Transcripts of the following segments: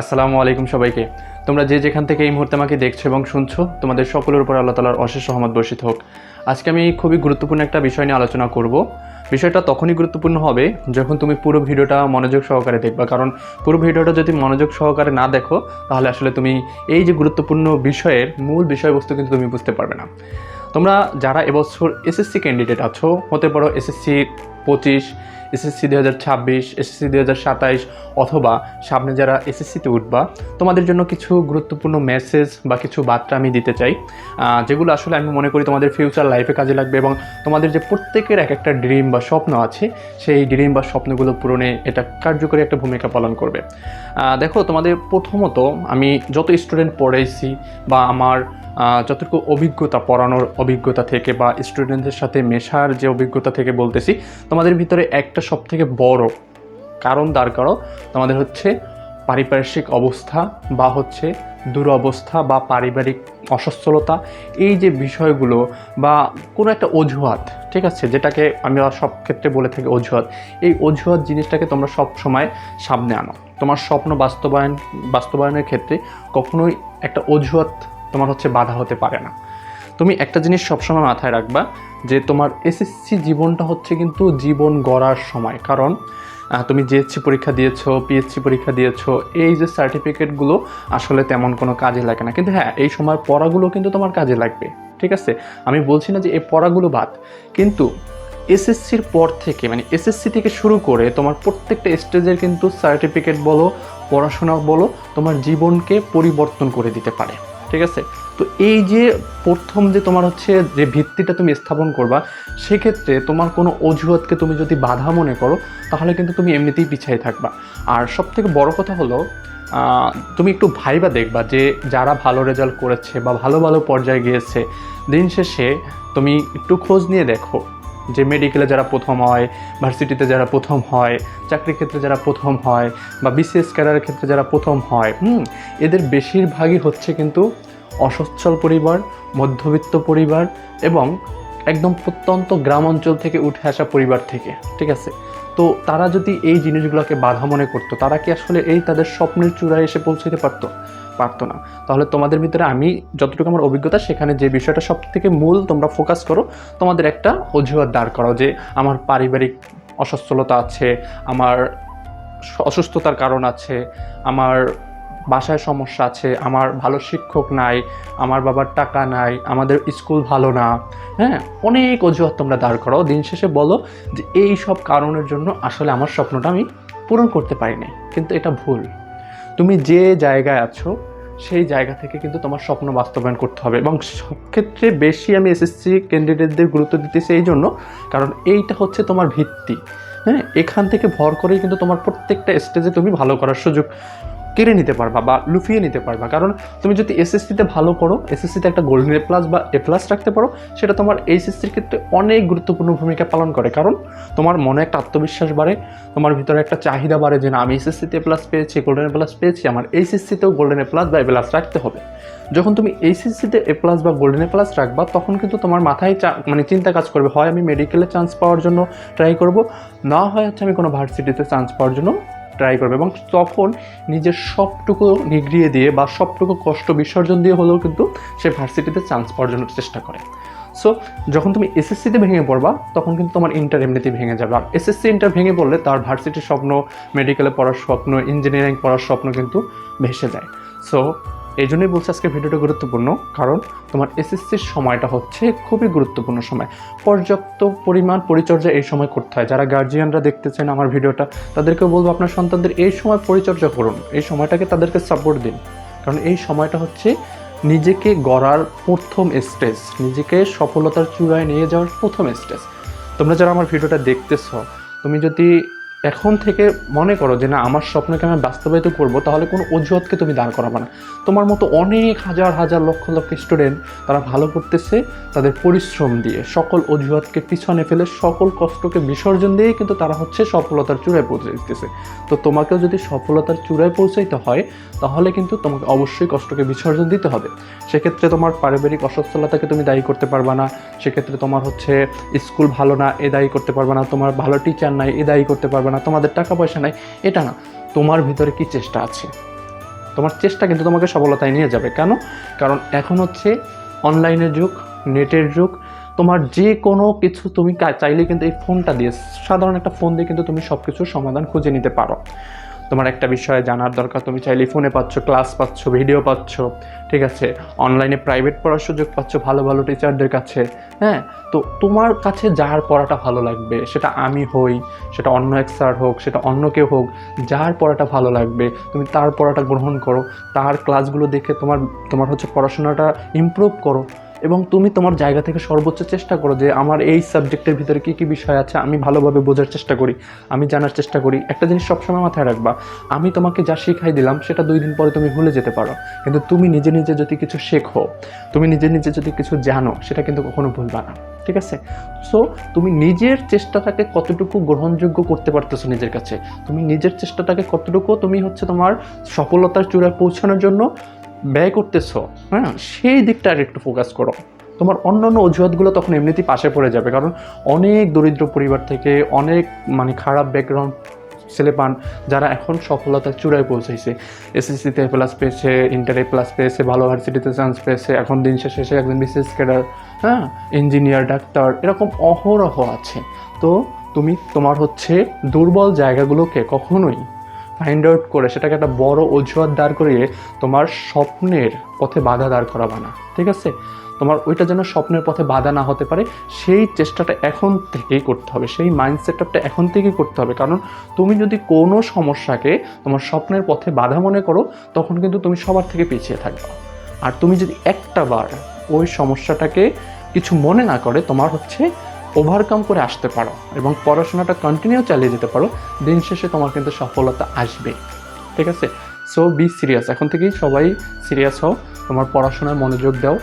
আসসালামু আলাইকুম সবাইকে। তোমরা যে যেখান থেকে এই মুহূর্তে আমাকে দেখছ এবং শুনছো, তোমাদের সকলের উপর আল্লাহ তালার অশেষ সহমত বর্ষিত হোক। আজকে আমি খুবই গুরুত্বপূর্ণ একটা বিষয় নিয়ে আলোচনা করব। বিষয়টা তখনই গুরুত্বপূর্ণ হবে যখন তুমি পুরো ভিডিওটা মনোযোগ সহকারে দেখবা। কারণ পুরো ভিডিওটা যদি মনোযোগ সহকারে না দেখো, তাহলে আসলে তুমি এই যে গুরুত্বপূর্ণ বিষয়ের মূল বিষয়বস্তু কিন্তু তুমি বুঝতে পারবে না। তোমরা যারা এবছর এসএসসি ক্যান্ডিডেট আছো, হতে পারো এসএসসি পঁচিশ এসএসসি দু হাজার ছাব্বিশ, এসএসসি দু হাজার সাতাইশ, অথবা সামনে যারা এসএসসিতে উঠবা, তোমাদের জন্য কিছু গুরুত্বপূর্ণ মেসেজ বা কিছু বার্তা আমি দিতে চাই যেগুলো আসলে আমি মনে করি তোমাদের ফিউচার লাইফে কাজে লাগবে এবং তোমাদের যে প্রত্যেকের এক একটা ড্রিম বা স্বপ্ন আছে, সেই ড্রিম বা স্বপ্নগুলো পূরণে এটা কার্যকরী একটা ভূমিকা পালন করবে। দেখো, তোমাদের প্রথমত আমি যত স্টুডেন্ট পড়াইছি বা আমার যতটুকু অভিজ্ঞতা, পড়ানোর অভিজ্ঞতা থেকে বা স্টুডেন্টদের সাথে মেশার যে অভিজ্ঞতা থেকে বলতেছি, তোমাদের ভিতরে একটা সব থেকে বড় কারণ দাঁড় করো তোমাদের হচ্ছে পারিপার্শ্বিক অবস্থা বা হচ্ছে দুরবস্থা বা পারিবারিক অসচ্ছলতা। এই যে বিষয়গুলো বা কোনো একটা অজুহাত, ঠিক আছে, যেটাকে আমি সব ক্ষেত্রে বলে থাকি অজুহাত, এই অজুহাত জিনিসটাকে তোমরা সব সময় সামনে আনো। তোমার স্বপ্ন বাস্তবায়ন, বাস্তবায়নের ক্ষেত্রে কখনোই একটা অজুহাত তোমার হচ্ছে বাধা হতে পারে না। তুমি একটা জিনিস সবসময় মাথায় রাখবা যে তোমার এসএসসি জীবনটা হচ্ছে কিন্তু জীবন গড়ার সময়। কারণ তুমি জিএসসি পরীক্ষা দিয়েছ পিএসসি পরীক্ষা দিয়েছ, এই যে সার্টিফিকেটগুলো আসলে তেমন কোনো কাজে লাগে না। কিন্তু হ্যাঁ এই সময় পড়াগুলো কিন্তু তোমার কাজে লাগবে, ঠিক আছে? আমি বলছি না যে এই পড়াগুলো বাদ। কিন্তু এসএসসির পর থেকে মানে এসএসসি থেকে শুরু করে তোমার প্রত্যেকটা স্টেজের কিন্তু সার্টিফিকেট বলো, পড়াশোনা বলো, তোমার জীবনকে পরিবর্তন করে দিতে পারে। ঠিক আছে? তো এই যে প্রথম যে তোমার হচ্ছে যে ভিত্তিটা তুমি স্থাপন করবা, সেক্ষেত্রে তোমার কোনো অজুহাতকে তুমি যদি বাধা মনে করো, তাহলে কিন্তু তুমি এমনিতেই পিছিয়ে থাকবা। আর সব থেকে বড় কথা হলো তুমি একটু ভাইবা দেখবা যে যারা ভালো রেজাল্ট করেছে বা ভালো ভালো পর্যায়ে গিয়েছে, দিন শেষে তুমি একটু খোঁজ নিয়ে দেখো যে মেডিকেলে যারা প্রথম হয়, ভার্সিটিতে যারা প্রথম হয়, চাকরির ক্ষেত্রে যারা প্রথম হয়, বা বিসিএস ক্যাডারের ক্ষেত্রে যারা প্রথম হয়, হুম, এদের বেশিরভাগই হচ্ছে কিন্তু অসচ্ছল পরিবার, মধ্যবিত্ত পরিবার এবং একদম প্রত্যন্ত গ্রাম অঞ্চল থেকে উঠে আসা পরিবার থেকে, ঠিক আছে? তো তারা যদি এই জিনিসগুলোকে বাধা মনে করতো, তারা কি আসলে এই তাদের স্বপ্নের চূড়ায় এসে পৌঁছতে পারতো? পারতো না। তাহলে তোমাদের ভিতরে আমি যতটুকু আমার অভিজ্ঞতা, সেখানে যে বিষয়টা সব থেকে মূল তোমরা ফোকাস করো, তোমাদের একটা অজুহাত দাঁড় করাও যে আমার পারিবারিক অসচ্ছলতা আছে, আমার অসুস্থতার কারণ আছে, আমার বাসায় সমস্যা আছে, আমার ভালো শিক্ষক নাই, আমার বাবার টাকা নাই, আমাদের স্কুল ভালো না। হ্যাঁ অনেক অজুহাত তোমরা দাঁড় করো দিন শেষে বলো যে এই সব কারণের জন্য আসলে আমার স্বপ্নটা আমি পূরণ করতে পারি নাই কিন্তু এটা ভুল। তুমি যে জায়গায় আছো সেই জায়গা থেকে কিন্তু তোমার স্বপ্ন বাস্তবায়ন করতে হবে। এবং সব ক্ষেত্রে বেশি আমি এসএসসি ক্যান্ডিডেটদের গুরুত্ব দিতেছি এই জন্য, কারণ এইটা হচ্ছে তোমার ভিত্তি। হ্যাঁ? এখান থেকে ভর করেই কিন্তু তোমার প্রত্যেকটা স্টেজে তুমি ভালো করার সুযোগ কেড়ে নিতে পারবা বা লুফিয়ে নিতে পারবা। কারণ তুমি যদি এসএসসিতে ভালো করো এসএসসিতে একটা গোল্ডেন এ প্লাস বা এ প্লাস রাখতে পারো, সেটা তোমার এইচএসসির ক্ষেত্রে অনেক গুরুত্বপূর্ণ ভূমিকা পালন করে। কারণ তোমার মনে একটা আত্মবিশ্বাস বাড়ে, তোমার ভিতরে একটা চাহিদা বাড়ে যে না, আমি এসএসসিতে এ প্লাস পেয়েছি গোল্ডেন এ প্লাস পেয়েছি, আমার এইচএসসিতেও গোল্ডেন এ প্লাস বা এ প্লাস রাখতে হবে। যখন তুমি এইচএসসিতে এ প্লাস বা গোল্ডেন এ প্লাস রাখবা, তখন কিন্তু তোমার মাথায় মানে চিন্তা কাজ করবে, হয় আমি মেডিকেলে চান্স পাওয়ার জন্য ট্রাই করব, না হয় হচ্ছে আমি কোনো ভার্সিটিতে চান্স পাওয়ার জন্য ট্রাই করবে এবং তখন নিজের সবটুকু নিগড়িয়ে দিয়ে বা সবটুকু কষ্ট বিসর্জন দিয়ে হলেও কিন্তু সে ভার্সিটিতে চান্স অর্জনের চেষ্টা করে। সো যখন তুমি এসএসসিতে ভেঙে পড়বা, তখন কিন্তু তোমার ইন্টার এমনিতেই ভেঙে যাবে। আর এসএসসি ইন্টার ভেঙে পড়লে তার ভার্সিটির স্বপ্ন মেডিকেলে পড়ার স্বপ্ন ইঞ্জিনিয়ারিং পড়ার স্বপ্ন কিন্তু ভেসে যায়। সো এই জন্যই বলছি আজকে ভিডিওটা গুরুত্বপূর্ণ, কারণ তোমার এসএসসির সময়টা হচ্ছে খুবই গুরুত্বপূর্ণ সময়। পর্যাপ্ত পরিমাণ পরিচর্যা এই সময় করতে হয়। যারা গার্জিয়ানরা দেখতেছেন আমার ভিডিওটা তাদেরকে বলব আপনার সন্তানদের এই সময় পরিচর্যা করুন। এই সময়টাকে তাদেরকে সাপোর্ট দিন। কারণ এই সময়টা হচ্ছে নিজেকে গড়ার প্রথম স্টেজ নিজেকে সফলতার চূড়ায় নিয়ে যাওয়ার প্রথম স্টেজ তোমরা যারা আমার ভিডিওটা দেখতেছ, তুমি যদি এখন থেকে মনে করো যে না, আমার স্বপ্নকে আমি বাস্তবায়িত করব, তাহলে কোনো অজুহাতকে তুমি দাঁড় করাবে না। তোমার মতো অনেক হাজার হাজার লক্ষ লক্ষ স্টুডেন্ট তারা ভালো করতেছে, তাদের পরিশ্রম দিয়ে, সকল অজুহাতকে পিছনে ফেলে, সকল কষ্টকে বিসর্জন দিয়ে কিন্তু তারা হচ্ছে সফলতার চূড়ায় পৌঁছে দিতেছে তো তোমাকেও যদি সফলতার চূড়ায় পৌঁছাইতে হয়, তাহলে কিন্তু তোমাকে অবশ্যই কষ্টকে বিসর্জন দিতে হবে। সেক্ষেত্রে তোমার পারিবারিক অসচ্ছলতাকে তুমি দায়ী করতে পারবা না, সেক্ষেত্রে তোমার হচ্ছে স্কুল ভালো না, এ দায়ী করতে পারবে না, তোমার ভালো টিচার নাই, এ দায়ী করতে পারবে না, তোমাদের টাকা পয়সা নাই, এটা না। তোমার ভিতরে কি চেষ্টা আছে? তোমার চেষ্টা কিন্তু তোমাকে সফলতায় নিয়ে যাবে। কেন? কারণ এখন হচ্ছে অনলাইনের যুগ, নেটের যুগ। তোমার যে কোনো কিছু তুমি চাইলে কিন্তু এই ফোনটা দিয়ে, সাধারণ একটা ফোন দিয়ে কিন্তু তুমি সব কিছুর সমাধান খুঁজে নিতে পারো। তোমার একটা বিষয়ে জানার দরকার, তুমি চাইলে ফোনে পাচ্ছ ক্লাস পাচ্ছ ভিডিও পাচ্ছ, ঠিক আছে? অনলাইনে প্রাইভেট পড়ার সুযোগ পাচ্ছ, ভালো ভালো টিচারদের কাছে হ্যাঁ? তো তোমার কাছে যার পড়াটা ভালো লাগবে, সেটা আমি হই, সেটা অন্য এক স্যার হোক, সেটা অন্য কেউ হোক, যার পড়াটা ভালো লাগবে, তুমি তার পড়াটা গ্রহণ করো, তার ক্লাসগুলো দেখে তোমার তোমার হচ্ছে পড়াশোনাটা ইমপ্রুভ করো। এবং তুমি তোমার জায়গা থেকে সর্বোচ্চ চেষ্টা করো যে আমার এই সাবজেক্টের ভিতরে কী কী বিষয় আছে, আমি ভালোভাবে বোঝার চেষ্টা করি, আমি জানার চেষ্টা করি। একটা জিনিস সবসময় মাথায় রাখবা, আমি তোমাকে যা শিখাই দিলাম, সেটা দুই দিন পরে তুমি ভুলে যেতে পারো। কিন্তু তুমি নিজে নিজে যদি কিছু শেখো, তুমি নিজে নিজে যদি কিছু জানো, সেটা কিন্তু কখনো ভুলবা না, ঠিক আছে? সো তুমি নিজের চেষ্টাটাকে কতটুকু গ্রহণযোগ্য করতে পারতেছো নিজের কাছে? তুমি নিজের চেষ্টাটাকে কতটুকু তুমি হচ্ছে তোমার সফলতার চূড়ায় পৌঁছানোর জন্য ব্যয় করতেছো হ্যাঁ সেই দিকটা আর একটু ফোকাস করো। তোমার অন্যান্য অজুহাতগুলো তখন এমনিতেই পাশে পড়ে যাবে, কারণ অনেক দরিদ্র পরিবার থেকে অনেক মানে খারাপ ব্যাকগ্রাউন্ড ছেলে পান যারা এখন সফলতার চূড়ায় পৌঁছেছে এসএসসিতে প্লাস পেয়েছে ইন্টারে প্লাস পেয়েছে, ভালো ভার্সিটিতে চান্স পেয়েছে, এখন দিন শেষে সে একজন বিসিএস ক্যাডার হ্যাঁ ইঞ্জিনিয়ার ডাক্তার এরকম অহরহ আছে। তো তুমি তোমার হচ্ছে দুর্বল জায়গাগুলোকে কখনোই ফাইন্ড আউট করে সেটাকে একটা বড় অজুহাত দাঁড় করিয়ে তোমার স্বপ্নের পথে বাধা দাঁড় করাবা না, ঠিক আছে? তোমার ওইটা যেন স্বপ্নের পথে বাধা না হতে পারে, সেই চেষ্টাটা এখন থেকেই করতে হবে, সেই মাইন্ড সেটআপটা এখন থেকেই করতে হবে। কারণ তুমি যদি কোনো সমস্যাকে তোমার স্বপ্নের পথে বাধা মনে করো, তখন কিন্তু তুমি সবার থেকে পিছিয়ে থাকবে। আর তুমি যদি একটা বার ওই সমস্যাটাকে কিছু মনে না করে, তোমার হচ্ছে ওভারকাম করে আসতে পারো এবং পড়াশোনাটা কন্টিনিউ চালিয়ে যেতে পারো, দিন শেষে তোমার কিন্তু সফলতা আসবে। ঠিক আছে? সো বি সিরিয়াস এখন থেকেই সবাই সিরিয়াস হও, তোমার পড়াশোনায় মনোযোগ দাও।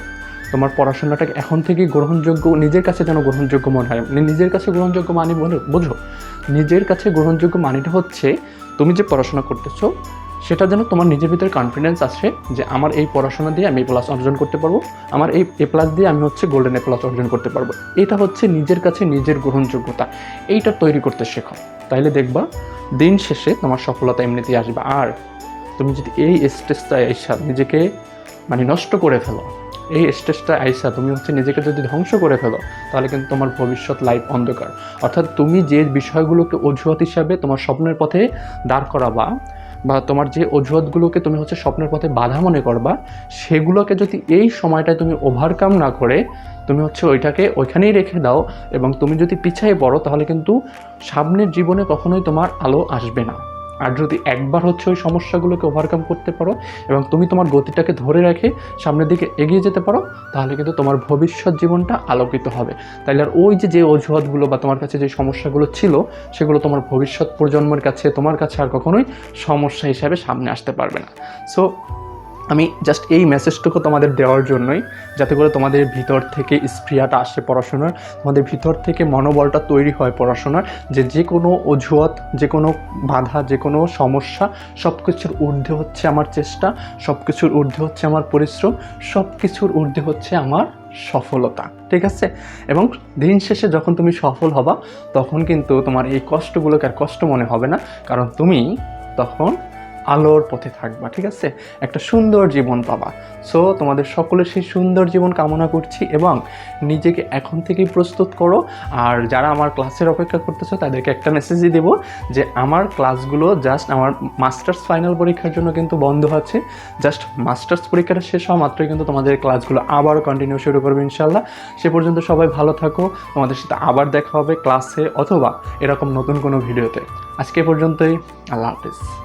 তোমার পড়াশোনাটাকে এখন থেকেই গ্রহণযোগ্য, নিজের কাছে যেন গ্রহণযোগ্য মনে হয়। নিজের কাছে গ্রহণযোগ্য মানে বলো, বোঝো। নিজের কাছে গ্রহণযোগ্য মানেটা হচ্ছে, তুমি যে পড়াশোনা করতেছো সেটা যেন তোমার নিজের ভিতরে কনফিডেন্স আসে যে আমার এই পড়াশোনা দিয়ে আমি এ প্লাস অর্জন করতে পারব। আমার এই এ প্লাস দিয়ে আমি হচ্ছে গোল্ডেন এ প্লাস অর্জন করতে পারব। এটা হচ্ছে নিজের কাছে নিজের গ্রহণযোগ্যতা। এইটা তৈরি করতে শেখো। তাইলে দেখবা, দিন শেষে তোমার সফলতা এমনিতেই আসবে। আর তুমি যদি এই স্টেজটা আইসা নিজেকে মানে নষ্ট করে ফেলো, এই স্টেজটা আইসা তুমি হচ্ছে নিজেকে যদি ধ্বংস করে ফেলো, তাহলে কিন্তু তোমার ভবিষ্যৎ লাইফ অন্ধকার। অর্থাৎ তুমি যে বিষয়গুলোকে অজুহাত হিসাবে তোমার স্বপ্নের পথে দাঁড় করাবা বা তোমার যে অজুহাতগুলোকে তুমি হচ্ছে স্বপ্নের পথে বাধা মনে করবা, সেগুলোকে যদি এই সময়টায় তুমি ওভারকাম না করে, তুমি হচ্ছে ওইটাকে ওইখানেই রেখে দাও এবং তুমি যদি পিছিয়ে পড়ো, তাহলে কিন্তু সামনের জীবনে কখনোই তোমার আলো আসবে না। আর যদি একবার হচ্ছে ওই সমস্যাগুলোকে ওভারকাম করতে পারো এবং তুমি তোমার গতিটাকে ধরে রেখে সামনের দিকে এগিয়ে যেতে পারো, তাহলে কিন্তু তোমার ভবিষ্যৎ জীবনটা আলোকিত হবে। তাইলে আর ওই যে যে অজুহাতগুলো বা তোমার কাছে যে সমস্যাগুলো ছিল, সেগুলো তোমার ভবিষ্যৎ প্রজন্মের কাছে, তোমার কাছে আর কখনোই সমস্যা হিসাবে সামনে আসতে পারবে না। সো আমি জাস্ট এই মেসেজটুকু তোমাদের দেওয়ার জন্যই, যাতে করে তোমাদের ভিতর থেকে স্প্রিয়াটা আসে পড়াশোনার, তোমাদের ভিতর থেকে মনোবলটা তৈরি হয় পড়াশোনার, যে যে কোনো অজুহাত যে কোনো বাধা যে কোনো সমস্যা সব কিছুর ঊর্ধ্বে হচ্ছে আমার চেষ্টা সব কিছুর ঊর্ধ্বে হচ্ছে আমার পরিশ্রম সব কিছুর ঊর্ধ্বে হচ্ছে আমার সফলতা, ঠিক আছে? এবং দিন শেষে যখন তুমি সফল হবা, তখন কিন্তু তোমার এই কষ্টগুলোকে আর কষ্ট মনে হবে না, কারণ তুমি তখন আলোর পথে থাকবা, ঠিক আছে? একটা সুন্দর জীবন পাবা। সো তোমাদের সকলের সেই সুন্দর জীবন কামনা করছি এবং নিজেকে এখন থেকেই প্রস্তুত করো। আর যারা আমার ক্লাসের অপেক্ষা করতেছো, তাদেরকে একটা মেসেজই দেবো যে, আমার ক্লাসগুলো জাস্ট আমার মাস্টার্স ফাইনাল পরীক্ষার জন্য কিন্তু বন্ধ আছে। জাস্ট মাস্টার্স পরীক্ষাটা শেষ হওয়া মাত্রই কিন্তু তোমাদের ক্লাসগুলো আবার কন্টিনিউ শুরু করবে ইনশাল্লাহ সে পর্যন্ত সবাই ভালো থাকো। তোমাদের সাথে আবার দেখা হবে ক্লাসে অথবা এরকম নতুন কোনো ভিডিওতে। আজকে পর্যন্তই। আল্লাহ হাফিজ।